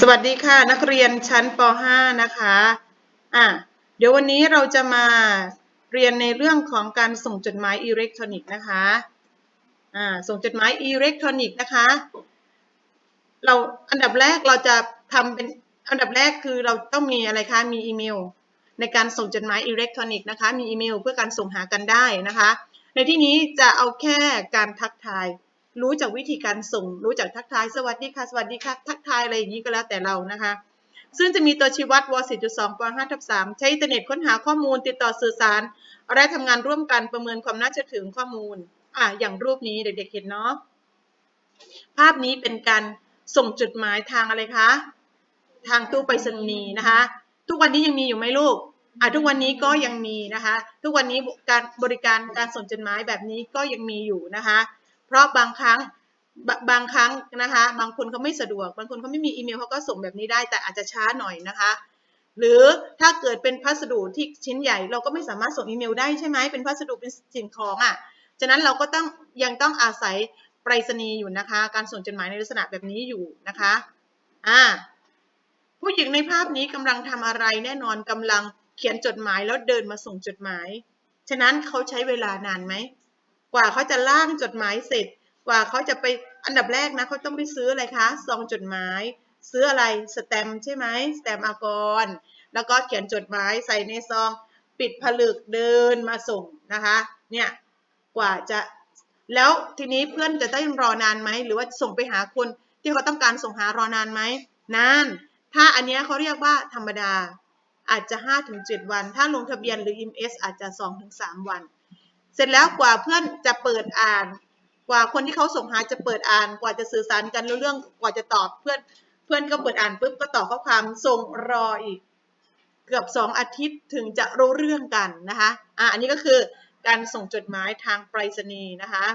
สวัสดีค่ะ นักเรียนชั้นป .5 นะคะอะเดี๋ยววันนี้เราจะมาเรียนในเรื่องของการส่งจดหมายอิเล็กทรอนิกส์นะคะอ่าส่งจดหมายอิเล็กทรอนิกส์นะคะ เราอันดับแรกเราจะทำเป็นอันดับแรกคือเราต้องมีอะไรคะมีอีเมล ในการส่งจดหมายอิเล็กทรอนิกส์นะคะ มีอีเมลเพื่อการส่งหากันได้นะคะ ในที่นี้จะเอาแค่การทักทาย รู้จากวิธีการส่ง รู้จากทักทายสวัสดีค่ะ สวัสดีค่ะ ทักทายอะไรอย่างนี้ก็แล้วแต่เรานะคะ ซึ่งจะมีตัวชี้วัดว 4.2 ป 5 ทับ3ใช้อินเทอร์เน็ตค้นหาข้อมูลติดต่อสื่อสาร และทำงานร่วมกันประเมินความน่าเชื่อถือข้อมูลอะอย่างรูปนี้เด็กๆเห็นเนาะภาพนี้เป็นการส่งจดหมายทางอะไรคะ ทางตู้ไปรษณีย์นะคะ ทุกวันนี้ยังมีอยู่ไหมลูกอะทุกวันนี้ก็ยังมีนะคะ ทุกวันนี้การบริการการส่งจดหมายแบบนี้ก็ยังมีอยู่นะคะ เพราะบางครั้งบบางครั้งนะคะ บางคนเขาไม่สะดวก บางคนเขาไม่มีอีเมลเขาก็ส่งแบบนี้ได้ แต่อาจจะช้าหน่อยนะคะ หรือถ้าเกิดเป็นพัสดุที่ชิ้นใหญ่ เราก็ไม่สามารถส่งอีเมลได้ใช่ไหมเป็นพัสดุเป็นสิ่งของอะ ฉะนั้นเราก็ต้องยังต้องอาศัยไปรษณีย์อยู่นะคะ การส่งจดหมายในลักษณะแบบนี้อยู่นะคะ อ่า ผู้หญิงในภาพนี้กำลังทำอะไรแน่นอนกำลังเขียนจดหมายแล้วเดินมาส่งจดหมาย ฉะนั้นเขาใช้เวลานานไหม กว่าเขาจะล่างจดหมายเสร็จ กว่าเขาจะไปอันดับแรกนะเขาต้องไปซื้ออะไรคะซองจดหมาย ซื้ออะไรสแตมใช่ไหมสแตมอากร แล้วก็เขียนจดหมายใส่ในซอง ปิดผลึกเดินมาส่งนะคะเนี่ยกว่าจะแล้วทีนี้เพื่อนจะได้รอนานไหมหรือว่าส่งไปหาคนที่เขาต้องการส่งหารอนานไหมนาน ถ้าอันนี้เขาเรียกว่าธรรมดาอาจจะ 5-7 วัน ถ้าลงทะเบียนหรือ IMS อาจจะ 2-3 วัน เสร็จแล้วกว่าเพื่อนจะเปิดอ่าน กว่าคนที่เขาส่งหาจะเปิดอ่าน กว่าจะสื่อสารกันรู้เรื่อง กว่าจะตอบเพื่อน เพื่อนก็เปิดอ่านปุ๊บก็ตอบข้อความส่งรออีก เกือบ 2 อาทิตย์ถึงจะรู้เรื่องกันนะคะอะอันนี้ก็คือการส่งจดหมายทางไปรษณีย์นะคะ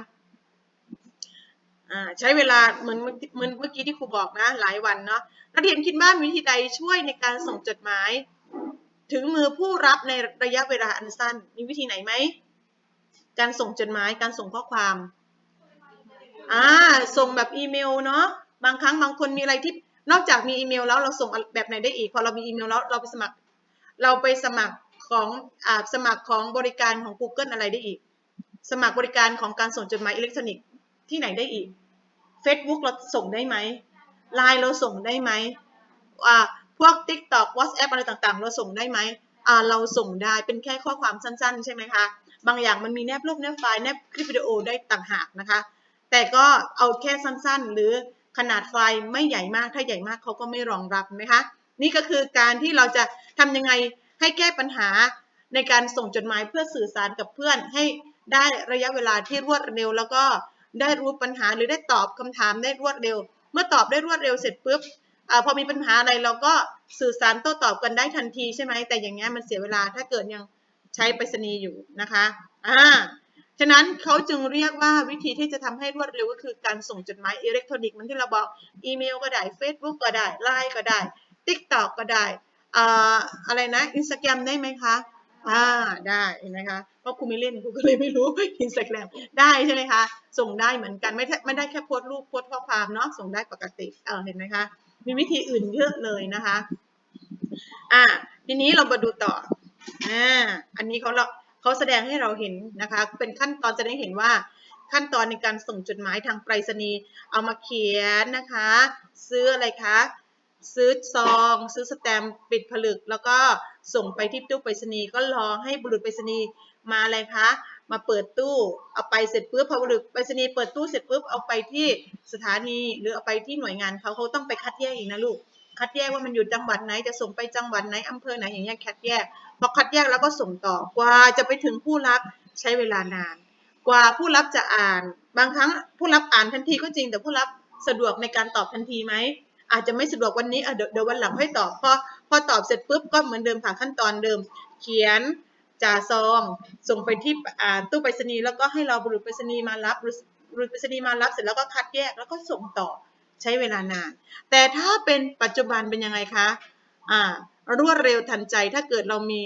อ่าใช้เวลาเหมือนเหมือนเมื่อกี้ที่ครูบอกนะหลายวันเนาะนักเรียนคิดว่ามีวิธีใดช่วยในการส่งจดหมาย ถึงมือผู้รับในระยะเวลาอันสั้น มีวิธีไหนไหม การส่งจดหมายการส่งข้อความอ่าส่งแบบอีเมลเนาะบางครั้งบางคนมีอะไรที่นอกจากมีอีเมลแล้วเราส่งแบบไหนได้อีกพอเรามีอีเมลแล้วเราไปสมัคร เราไปสมัครของอ่าสมัครของบริการของ Google อะไรได้อีก สมัครบริการของการส่งจดหมายอิเล็กทรอนิกส์ที่ไหนได้อีก Facebook เราส่งได้ไหม Line เราส่งได้ไหมอ่าพวก TikTok WhatsApp อะไรต่างๆ เราส่งได้ไหมอ่าเราส่งได้เป็นแค่ข้อความสั้น ๆ ใช่ไหมคะ บางอย่างมันมีแนบรูปแนบไฟล์แนบคลิปวิดีโอได้ต่างหากนะคะ แต่ก็เอาแค่สั้นๆ หรือขนาดไฟล์ไม่ใหญ่มากถ้าใหญ่มากเขาก็ไม่รองรับไหมคะ นี่ก็คือการที่เราจะทำยังไงให้แก้ปัญหาในการส่งจดหมายเพื่อสื่อสารกับเพื่อน ให้ได้ระยะเวลาที่รวดเร็ว แล้วก็ได้รู้ปัญหาหรือได้ตอบคำถามได้รวดเร็ว เมื่อตอบได้รวดเร็วเสร็จปุ๊บอพอมีปัญหาอะไรเราก็สื่อสารโต้ตอบกันได้ทันทีใช่ไหมแต่อย่างเงี้ยมันเสียเวลาถ้าเกิดยัง ใช้ไปรษณีย์อยู่นะคะอ่าฉะนั้นเขาจึงเรียกว่าวิธีที่จะทำให้รวดเร็วก็คือการส่งจดหมายอิเล็กทรอนิกส์เหมันที่เราบอกอีเมลก็ได้ Facebook ก็ได้ไลน์ก็ได้ TikTok ก็ได้อ่าอะไรนะอินสตาแกรมได้ไหมคะอ่าได้เห็นไหมคะเพราะครูไม่เล่นครูก็เลยไม่รู้อินสตาแกรมได้ใช่ไหมคะ ส่งได้เหมือนกันไม่ไม่ได้แค่โพสต์รูปโพสต์ข้อความเนาะส่งได้ปกติเออเห็นไหมคะมีวิธีอื่นเยอะเลยนะคะอ่าทีนี้เรามาดูต่อ อ่าอันนี้เขาเราเขาแสดงให้เราเห็นนะคะ เป็นขั้นตอนจะได้เห็นว่าขั้นตอนในการส่งจดหมายทางไปรษณีย์เอามาเขียนนะคะ ซื้ออะไรคะซื้อซอง ซื้อสแตมป์ปิดผลึก แล้วก็ส่งไปที่ตู้ไปรษณีย์ก็รอให้บุรุษไปรษณีย์มาอะไรคะมาเปิดตู้เอาไปเสร็จปุ๊บพอบุรุษไปรษณีย์เปิดตู้เสร็จปุ๊บเอาไปที่สถานีหรือเอาไปที่หน่วยงานเขาเขาต้องไปคัดแยกอีกนะลูก คัดแยกว่ามันอยู่จังหวัดไหนจะส่งไปจังหวัดไหนอำเภอไหนอย่างเงี้ยคัดแยกพอคัดแยกแล้วก็ส่งต่อกว่าจะไปถึงผู้รับใช้เวลานาน กว่าผู้รับจะอ่าน บางครั้งผู้รับอ่านทันทีก็จริง แต่ผู้รับสะดวกในการตอบทันทีไหมอาจจะไม่สะดวกวันนี้เดี๋ยวเดี๋ยววันหลังให้ตอบพอพอตอบเสร็จปุ๊บก็เหมือนเดิมค่ะขั้นตอนเดิม เขียนจ่าซองส่งไปที่ตู้ไปรษณีย์แล้วก็ให้เราบุรุษไปรษณีย์มารับบรุษบุรุษไปรษณีย์มารับเสร็จแล้วก็คัดแยกแล้วก็ส่งต่อ ใช้เวลานาน แต่ถ้าเป็นปัจจุบันเป็นยังไงคะอ่ารวดเร็วทันใจถ้าเกิดเรามี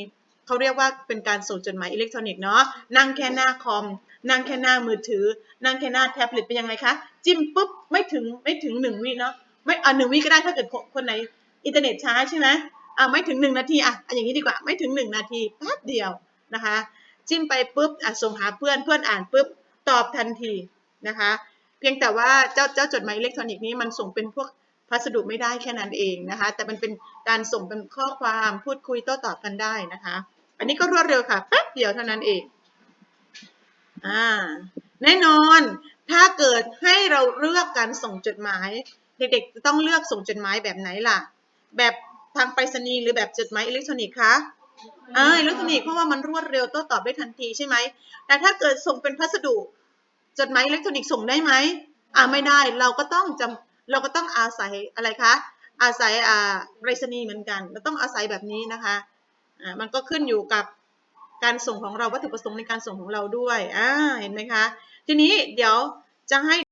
เขาเรียกว่าเป็นการส่งจดหมายอิเล็กทรอนิกส์เนาะนั่งแค่หน้าคอม นั่งแค่หน้ามือถือ นั่งแค่หน้าแท็บเล็ตเป็นยังไงคะ จิ้มปุ๊บไม่ถึงไม่ถึงหนึ่งวิเนาะไม่อ่าหนึ่งวิก็ได้ถ้าเกิดคนไหนอินเทอร์เน็ตช้าใช่ไหมอ่าไม่ถึงหนึ่งนาทีอะอะอย่างนี้ดีกว่าไม่ถึงหนึ่งนาทีแป๊บเดียวนะคะ จิ้มไปปุ๊บอะส่งหาเพื่อนเพื่อนอ่านปุ๊บตอบทันทีนะคะ เพียงแต่ว่าเจ้าเจ้าจดหมายอิเล็กทรอนิกส์นี้มันส่งเป็นพวกพัสดุไม่ได้แค่นั้นเองนะคะ แต่มันเป็นการส่งเป็นข้อความพูดคุยโต้ตอบกันได้นะคะ อันนี้ก็รวดเร็วค่ะแป๊บเดียวเท่านั้นเองอ่าแน่นอนถ้าเกิดให้เราเลือกการส่งจดหมาย เด็กๆจะต้องเลือกส่งจดหมายแบบไหนล่ะ แบบทางไปรษณีย์หรือแบบจดหมายอิเล็กทรอนิกส์คะอ่าอิเล็กทรอนิกส์เพราะว่ามันรวดเร็วโต้ตอบได้ทันทีใช่ไหมแต่ถ้าเกิดส่งเป็นพัสดุ จดหมายอิเล็กทรอนิกส์ส่งได้ไหมอ่าไม่ได้เราก็ต้องจำเราก็ต้องอาศัยอะไรคะอาศัยอ่าไปรษณีย์เหมือนกันเราต้องอาศัยแบบนี้นะคะอ่ามันก็ขึ้นอยู่กับการส่งของเราวัตถุประสงค์ในการส่งของเราด้วยอ่าเห็นไหมคะ ทีนี้เดี๋ยวจะให้